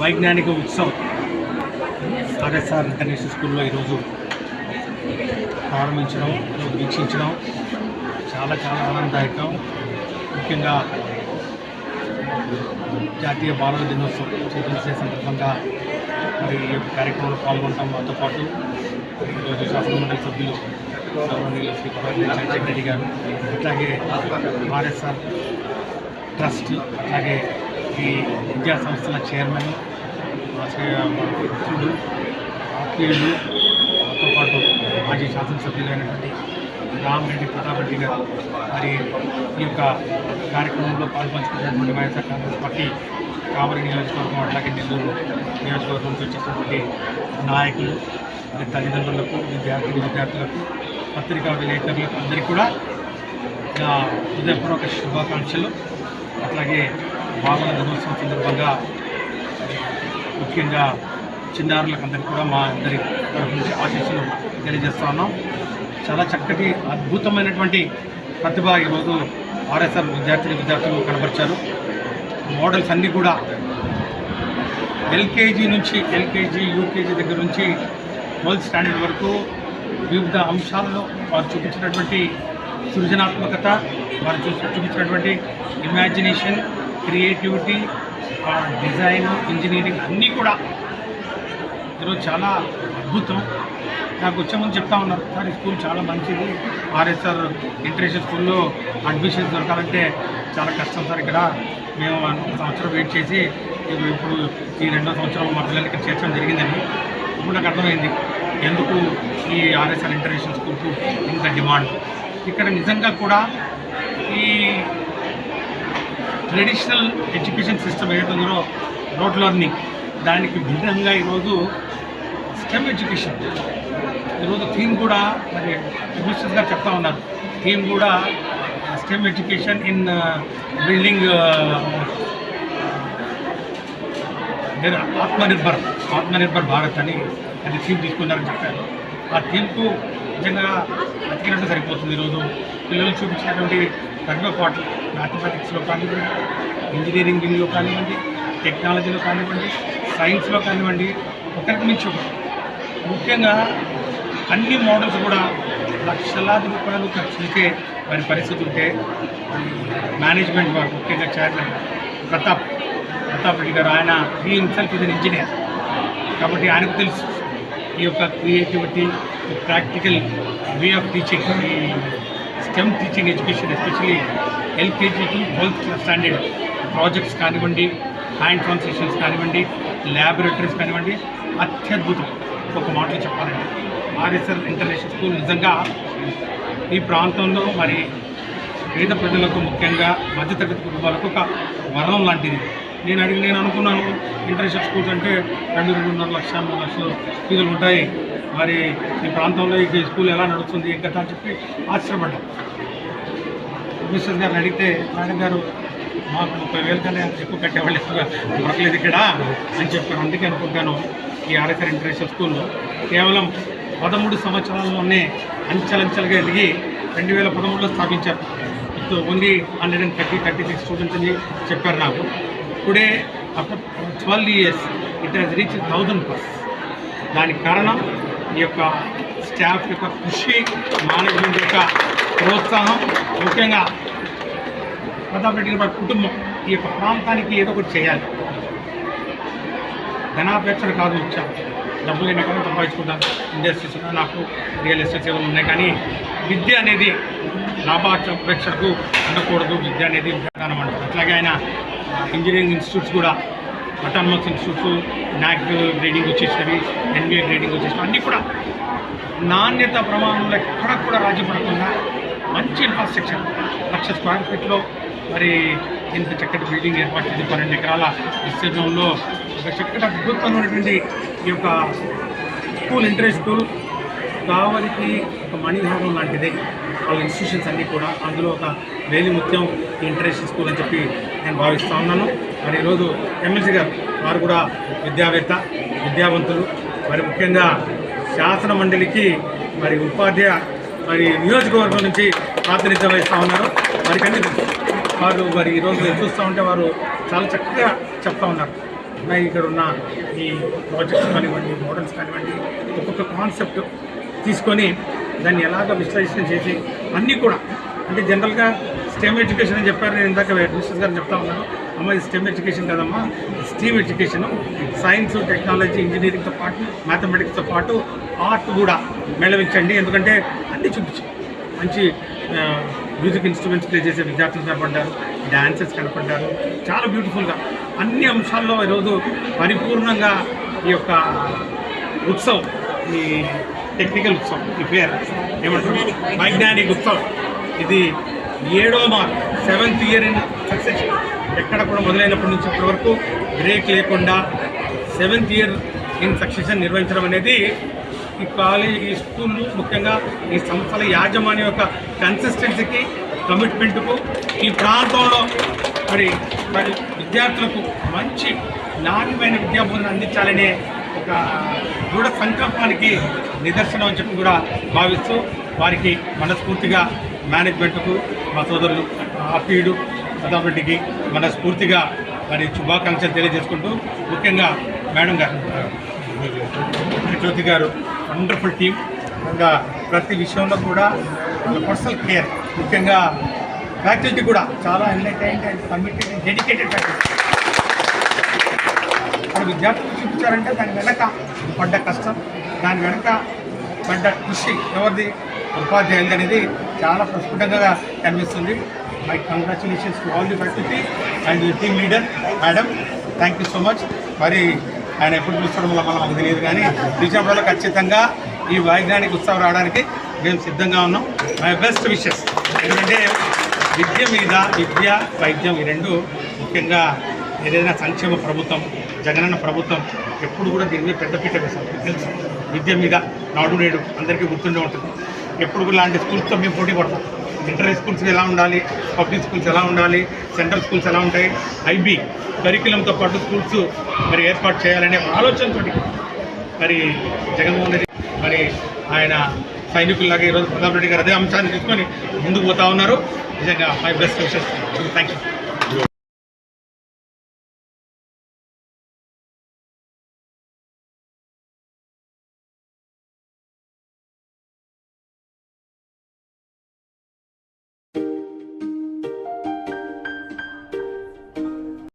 వైజ్ఞానిక ఉత్సవం. RSR international స్కూల్లో ఈరోజు ప్రారంభించడం వీక్షించడం చాలా చాలా ఆనందదాయకం. ముఖ్యంగా జాతీయ బాలల దినోత్సవం చేసే సందర్భంగా మరి ఈ యొక్క కార్యక్రమంలో పాల్గొంటాం మాతో పాటు ఈరోజు శాసనమండలి సభ్యులు గౌరవనీయులు శ్రీ చంద్రశేఖర్ రెడ్డి గారు అట్లాగే ఆర్ఎస్ఆర్ ట్రస్ట్ అలాగే ఈ విద్యా సంస్థల చైర్మన్ మిత్రుడు ఆత్మీయులు మాతో పాటు మాజీ శాసనసభ్యులైనటువంటి రామరెడ్డి ప్రతాప్ రెడ్డి గారు మరి ఈ యొక్క కార్యక్రమంలో పాల్పంచుకున్నటువంటి వైఎస్ఆర్ కాంగ్రెస్ పార్టీ కావలి నియోజకవర్గం అట్లాగే నెల్లూరు నియోజకవర్గం నుంచి వచ్చేసినటువంటి నాయకులు మరి తల్లిదండ్రులకు విద్యార్థి విద్యార్థులకు పత్రికా విలేకరులకు అందరికీ కూడా నా హృదయపూర్వక శుభాకాంక్షలు. అట్లాగే బాలల దినోత్సవం సందర్భంగా ముఖ్యంగా చిన్నారులకు అందరికీ కూడా మా అందరి తరఫు నుంచి ఆశీస్సులు తెలియజేస్తా ఉన్నాం. చాలా చక్కటి అద్భుతమైనటువంటి ప్రతిభ ఈరోజు ఆర్ఎస్ఆర్ విద్యార్థులు విద్యార్థులు కనబరిచారు. మోడల్స్ అన్నీ కూడా ఎల్కేజీ నుంచి ఎల్కేజీ యూకేజీ దగ్గర నుంచి ట్వెల్త్ స్టాండర్డ్ వరకు వివిధ అంశాల్లో వారు చూపించినటువంటి సృజనాత్మకత వారు చూపించినటువంటి ఇమాజినేషన్ క్రియేటివిటీ డిజైన్ ఇంజనీరింగ్ అన్నీ కూడా ఈరోజు చాలా అద్భుతం. నాకు వచ్చేముందు చెప్తా ఉన్నారు సార్ ఈ స్కూల్ చాలా మంచిది. ఆర్ఎస్ఆర్ ఇంటర్నేషనల్ స్కూల్లో అడ్మిషన్స్ దొరకాలంటే చాలా కష్టం సార్ ఇక్కడ. మేము సంవత్సరం వెయిట్ చేసి ఇప్పుడు ఇప్పుడు ఈ రెండో సంవత్సరం మా పిల్లలు ఇక్కడ చేర్చడం జరిగిందని ఇప్పుడు నాకు అర్థమైంది. ఎందుకు ఈ ఆర్ఎస్ఆర్ ఇంటర్నేషనల్ స్కూల్కు ఇంత డిమాండ్? ఇక్కడ నిజంగా కూడా ఈ ట్రెడిషనల్ ఎడ్యుకేషన్ సిస్టమ్ ఏదైతే ఉందో రోడ్ లెర్నింగ్ దానికి భిన్నంగా ఈరోజు స్టెమ్ ఎడ్యుకేషన్ ఈరోజు థీమ్ కూడా మరి మినిస్టర్స్ గారు చెప్తా ఉన్నారు. థీమ్ కూడా STEM education in building Atmanirbhar Atmanirbhar Bharat అని అది థీమ్ తీసుకున్నారని చెప్పారు. ఆ థీమ్కు నిజంగా బతికినట్టు సరిపోతుంది ఈరోజు. పిల్లలు చూపించినటువంటి ప్రతిభ పాటలు మ్యాథమెటిక్స్లో కానివ్వండి ఇంజనీరింగ్లో కానివ్వండి టెక్నాలజీలో కానివ్వండి సైన్స్లో కానివ్వండి ఒకరికి మించి ఒకటి ముఖ్యంగా అన్ని మోడల్స్ కూడా లక్షలాది రూపాయలు ఖర్చులకే వారి పరిస్థితి ఉంటే మేనేజ్మెంట్ వారు ముఖ్యంగా చైర్మన్ ప్రతాప్ ప్రతాప్ రెడ్డి గారు ఆయన he himself is an engineer. కాబట్టి ఆయనకు తెలుసు ఈ యొక్క creativity practical way of teaching ఈ STEM teaching education especially LKG to twelfth standard projects కానివ్వండి హ్యాండ్ ట్రాన్స్లేషన్స్ కానివ్వండి ల్యాబొరేటరీస్ కానివ్వండి అత్యద్భుతం. ఒక మాటలు చెప్పాలండి ఆర్ఎస్ఎల్ ఇంటర్నేషనల్ స్కూల్ నిజంగా ఈ ప్రాంతంలో మరి పేద ప్రజలకు ముఖ్యంగా మధ్యతరగతి కుటుంబాలకు ఒక వరం లాంటిది. నేను అడిగి నేను అనుకున్నాను ఇంటర్నేషనల్ స్కూల్స్ అంటే రెండు రెండున్నర లక్షల మూడు లక్షలు ఫీజులు ఉంటాయి. మరి ఈ ప్రాంతంలో ఈ స్కూల్ ఎలా నడుస్తుంది ఏం అని చెప్పి ఆశ్చర్యపడ్డాం. మిస్సెస్ గారిని అడిగితే మేడం గారు మాకు ముప్పై వేల కన్నా ఎక్కువ కట్టేవాళ్ళు ఎక్కువగా దొరకలేదు ఇక్కడ అని చెప్పారు. అందుకే అనుకుంటాను ఈ ఆర్ఎస్ఆర్ ఇంటర్నేషనల్ స్కూల్లో కేవలం పదమూడు సంవత్సరాల్లోనే అంచెలంచెలుగా ఎదిగి రెండు వేల పదమూడులో స్థాపించారు. Only hundred and thirty thirty six students అని చెప్పారు నాకు. Today after twelve years it has reach thousand plus దానికి కారణం ఈ యొక్క స్టాఫ్ యొక్క కృషి మేనేజ్మెంట్ యొక్క ప్రోత్సాహం ముఖ్యంగా ప్రతాప్ రెడ్డి గారి కుటుంబం ఈ యొక్క ప్రాంతానికి ఏదో ఒకటి చేయాలి. ధనాపేక్షణ కాదు ముఖ్యం. డబ్బులు ఎన్ని కానీ సంపాదించుకుంటాను ఇండస్ట్రీస్ నాకు రియల్ ఎస్టేట్ సేవలు ఉన్నాయి కానీ విద్య అనేది లాభాపేక్షకు ఉండకూడదు విద్య అనేది ప్రధానం అంటారు అట్లాగే ఆయన ఇంజనీరింగ్ ఇన్స్టిట్యూట్స్ కూడా అటానమస్ ఇన్స్టిట్యూట్స్ నాక్ గ్రేడింగ్ వచ్చేసినవి ఎన్బిఏ గ్రేడింగ్ వచ్చేసినవి అన్నీ కూడా నాణ్యత ప్రమాణంలో ఎక్కడ కూడా రాజీ పడకుండా మంచి ఇన్ఫ్రాస్ట్రక్చర్ లక్ష స్క్వేర్ ఫీట్లో మరి ఇంత చక్కటి బిల్డింగ్ ఏర్పాటు చేసి పన్నెండు ఎకరాల విస్తీర్ణంలో ఒక చక్కటి అద్భుతమైనటువంటి ఈ యొక్క స్కూల్ ఇంటర్ స్కూల్ కావలికి ఒక మణిహారం లాంటిది. వాళ్ళ ఇన్స్టిట్యూషన్స్ అన్నీ కూడా అందులో ఒక వేలి ముత్యం ఇంటర్నేషనల్ స్కూల్ అని చెప్పి నేను భావిస్తూ ఉన్నాను. మరి ఈరోజు ఎమ్మెల్సీ గారు వారు కూడా విద్యావేత్త విద్యావంతులు. మరి ముఖ్యంగా శాసన మండలికి మరి ఉపాధ్యాయ మరి నియోజకవర్గం నుంచి ప్రాతినిధ్యం వహిస్తూ ఉన్నారు. మరి కానీ వారు మరి ఈరోజు చూస్తూ ఉంటే వారు చాలా చక్కగా చెప్తా ఉన్నారు. మరి ఇక్కడ ఉన్న ఈ ప్రాజెక్ట్స్ కానివ్వండి మోడల్స్ కానివ్వండి ఒక్కొక్క కాన్సెప్ట్ తీసుకొని దాన్ని ఎలాగ విశ్లేషణ చేసి అన్నీ కూడా అంటే జనరల్గా స్టెమ్ ఎడ్యుకేషన్ అని చెప్పారు. నేను ఇందాక మినిస్టర్ గారు చెప్తా ఉన్నాను. అమ్మ ఇది స్టెమ్ ఎడ్యుకేషన్ కదమ్మా. స్టీమ్ ఎడ్యుకేషన్ సైన్స్ టెక్నాలజీ ఇంజనీరింగ్తో పాటు మ్యాథమెటిక్స్తో పాటు ఆర్ట్ కూడా మేళవించండి. ఎందుకంటే అన్నీ చూపించాం. మంచి మ్యూజిక్ ఇన్స్ట్రుమెంట్స్ ప్లే చేసే విద్యార్థులు కనపడ్డారు. డాన్సెస్ కనపడ్డారు. చాలా బ్యూటిఫుల్గా అన్ని అంశాల్లో ఈరోజు పరిపూర్ణంగా ఈ యొక్క ఉత్సవం ఈ టెక్నికల్ ఉత్సవం ఈ పేరు ఏమంటారు? వైజ్ఞానిక ఉత్సవం. ఇది ఏడో mark seventh year in succession ఎక్కడ కూడా మొదలైనప్పటి నుంచి ఇప్పటి వరకు బ్రేక్ లేకుండా సెవెంత్ ఇయర్ ఇన్ సక్సెషన్ నిర్వహించడం అనేది ఈ కాలేజ్ ఈ స్కూళ్ళు ముఖ్యంగా ఈ సంస్థల యాజమాన్యం యొక్క కన్సిస్టెన్సీకి కమిట్మెంట్కు ఈ ప్రాంతంలో మరి మరి విద్యార్థులకు మంచి నాణ్యమైన విద్యాబోధన అందించాలనే ఒక దృఢ సంకల్పానికి నిదర్శనం అని చెప్పి కూడా భావిస్తూ వారికి మనస్ఫూర్తిగా మేనేజ్మెంట్కు మా సోదరులు అప్పీడు మన స్ఫూర్తిగా మరి శుభాకాంక్షలు తెలియజేసుకుంటూ ముఖ్యంగా మేడం గారు జ్యోతి గారు వండర్ఫుల్ టీం ఇంకా ప్రతి విషయంలో కూడా పర్సనల్ కేర్ ముఖ్యంగా ఫ్యాకల్టీ కూడా చాలా enlighten and committed dedicated faculty ఇప్పుడు విద్యార్థులు చూపించారంటే దాని వెనక పడ్డ కష్టం దాని వెనక పడ్డ కృషి ఎవరిది? ఉపాధ్యాయులది అనేది చాలా ప్రస్ఫుటంగా కనిపిస్తుంది. My congratulations to all the faculty and team leader madam thank you so much మరి ఆయన ఎప్పుడు చూసుకోవడం వల్ల మనం మాకు తెలియదు కానీ పిలిచినప్పుడల్లా ఖచ్చితంగా ఈ వైజ్ఞానిక ఉత్సవం రావడానికి మేము సిద్ధంగా ఉన్నాం. మై బెస్ట్ విషెస్ ఎందుకంటే విద్య మీద విద్య వైద్యం ఈ రెండు ముఖ్యంగా ఏదైనా సంక్షేమ ప్రభుత్వం జగనన్న ప్రభుత్వం ఎప్పుడు కూడా దీని మీద పెద్దపీట వేశాం తెలుసు. విద్య మీద నాడు నేడు అందరికీ గుర్తుండే ఉంటుంది. ఎప్పుడు కూడా ఇలాంటి స్కూల్స్తో మేము పోటీ పడతాం. ఇంటర్ స్కూల్స్ ఎలా ఉండాలి పబ్లిక్ స్కూల్స్ ఎలా ఉండాలి సెంట్రల్ స్కూల్స్ ఎలా ఉంటాయి ఐబీ కరికులంతో పాటు స్కూల్స్ మరి ఏర్పాటు చేయాలనే ఆలోచనతో మరి జగన్మోహన్ రెడ్డి మరి ఆయన సైనికుల్లాగా ఈరోజు ప్రతాప్ రెడ్డి గారు అదే అంశాన్ని తీసుకొని ముందుకు పోతా ఉన్నారు. నిజంగా my best wishes thank you